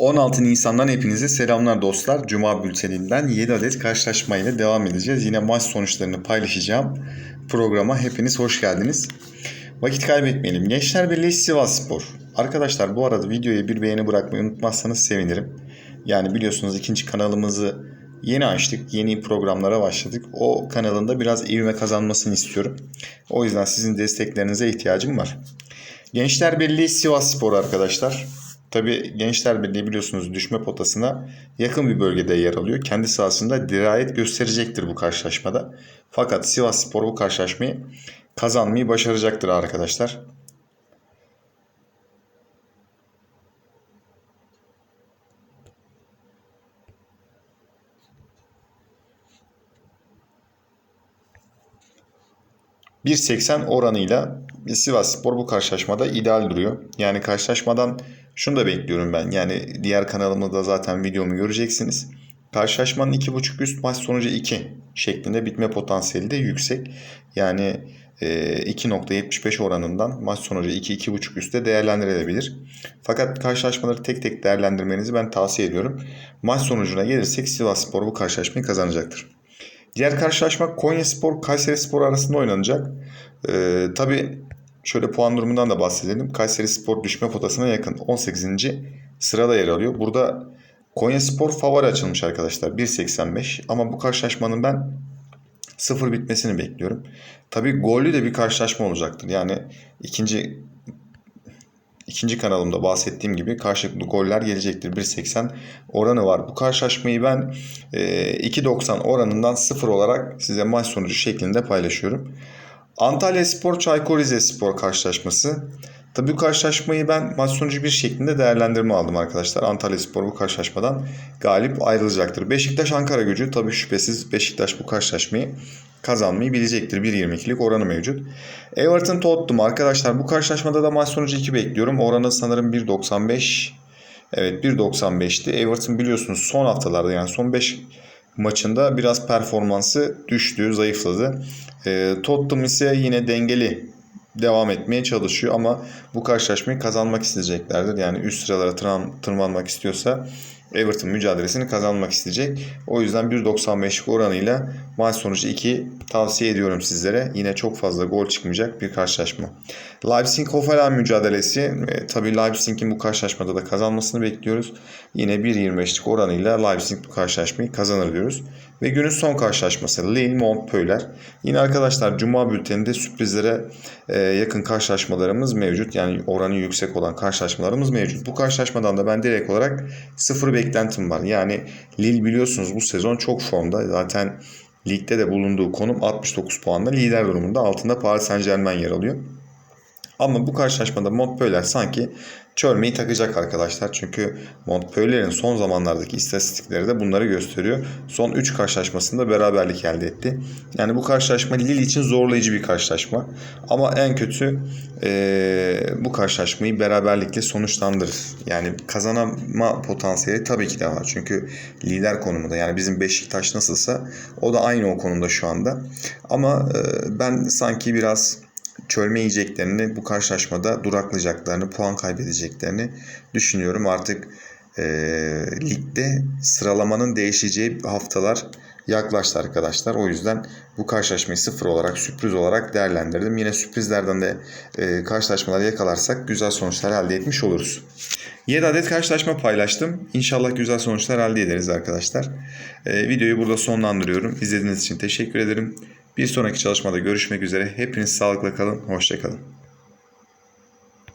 16 Nisan'dan hepinize selamlar dostlar. Cuma bülteninden 7 adet karşılaşmayla devam edeceğiz. Yine maç sonuçlarını paylaşacağım. Programa hepiniz hoş geldiniz. Vakit kaybetmeyelim. Gençler Birliği Sivas Spor. Arkadaşlar bu arada videoya bir beğeni bırakmayı unutmazsanız sevinirim. Yani biliyorsunuz ikinci kanalımızı yeni açtık. Yeni programlara başladık. O kanalında biraz ivme kazanmasını istiyorum. O yüzden sizin desteklerinize ihtiyacım var. Gençler Birliği Sivas Spor arkadaşlar. Tabi Gençler Birliği biliyorsunuz düşme potasına yakın bir bölgede yer alıyor. Kendi sahasında dirayet gösterecektir bu karşılaşmada. Fakat Sivas Spor bu karşılaşmayı kazanmayı başaracaktır arkadaşlar. ...1.80 oranıyla Sivas Spor bu karşılaşmada ideal duruyor. Yani karşılaşmadan şunu da bekliyorum ben. Yani diğer kanalımda zaten videomu göreceksiniz. Karşılaşmanın 2.5 üst maç sonucu 2 şeklinde bitme potansiyeli de yüksek. Yani e, 2.75 oranından maç sonucu 2-2.5 üstte değerlendirilebilir. Fakat karşılaşmaları tek tek değerlendirmenizi ben tavsiye ediyorum. Maç sonucuna gelirsek Sivas Spor bu karşılaşmayı kazanacaktır. Diğer karşılaşma Konya Spor Kayseri Spor arasında oynanacak. Ee, Tabi şöyle puan durumundan da bahsedelim. Kayseri Spor düşme potasına yakın 18. sırada yer alıyor. Burada Konya Spor favori açılmış arkadaşlar 1.85 ama bu karşılaşmanın ben sıfır bitmesini bekliyorum. Tabi gollü de bir karşılaşma olacaktır. Yani ikinci ikinci kanalımda bahsettiğim gibi karşılıklı goller gelecektir. 1.80 oranı var. Bu karşılaşmayı ben e, 2.90 oranından sıfır olarak size maç sonucu şeklinde paylaşıyorum. Antalya Spor Çaykur Rizespor karşılaşması. Tabii bu karşılaşmayı ben maç sonucu bir şeklinde değerlendirme aldım arkadaşlar. Antalya Spor bu karşılaşmadan galip ayrılacaktır. Beşiktaş Ankara gücü tabii şüphesiz Beşiktaş bu karşılaşmayı kazanmayı bilecektir. 1.22'lik oranı mevcut. Everton Tottenham arkadaşlar bu karşılaşmada da maç sonucu 2 bekliyorum. Oranı sanırım 1.95. Evet 1.95'ti. Everton biliyorsunuz son haftalarda yani son 5 maçında biraz performansı düştü, zayıfladı. E, Tottenham ise yine dengeli devam etmeye çalışıyor ama bu karşılaşmayı kazanmak isteyeceklerdir. Yani üst sıralara tırman, tırmanmak istiyorsa Everton mücadelesini kazanmak isteyecek. O yüzden 1.95'lik oranıyla maç sonucu 2 tavsiye ediyorum sizlere. Yine çok fazla gol çıkmayacak bir karşılaşma. Leipzig-Hoffenheim mücadelesi. E, tabii Leipzig'in bu karşılaşmada da kazanmasını bekliyoruz. Yine 1.25'lik oranıyla Leipzig bu karşılaşmayı kazanır diyoruz. Ve günün son karşılaşması Lille-Montpellier. Yine arkadaşlar Cuma bülteninde sürprizlere e, yakın karşılaşmalarımız mevcut. Yani oranı yüksek olan karşılaşmalarımız mevcut. Bu karşılaşmadan da ben direkt olarak sıfır beklentim var. Yani Lille biliyorsunuz bu sezon çok formda. Zaten ligde de bulunduğu konum 69 puanla lider durumunda. Altında Paris Saint Germain yer alıyor. Ama bu karşılaşmada Montpellier sanki çölmeyi takacak arkadaşlar. Çünkü Montpellier'in son zamanlardaki istatistikleri de bunları gösteriyor. Son 3 karşılaşmasında beraberlik elde etti. Yani bu karşılaşma Lille için zorlayıcı bir karşılaşma. Ama en kötü ee, bu karşılaşmayı beraberlikle sonuçlandırır. Yani kazanma potansiyeli tabii ki de var. Çünkü lider konumunda yani bizim Beşiktaş nasılsa o da aynı o konumda şu anda. Ama e, ben sanki biraz çölme yiyeceklerini bu karşılaşmada duraklayacaklarını, puan kaybedeceklerini düşünüyorum. Artık e, ligde sıralamanın değişeceği haftalar yaklaştı arkadaşlar. O yüzden bu karşılaşmayı sıfır olarak, sürpriz olarak değerlendirdim. Yine sürprizlerden de e, karşılaşmaları yakalarsak güzel sonuçlar elde etmiş oluruz. 7 adet karşılaşma paylaştım. İnşallah güzel sonuçlar elde ederiz arkadaşlar. E, videoyu burada sonlandırıyorum. İzlediğiniz için teşekkür ederim. Bir sonraki çalışmada görüşmek üzere. Hepiniz sağlıkla kalın. Hoşçakalın.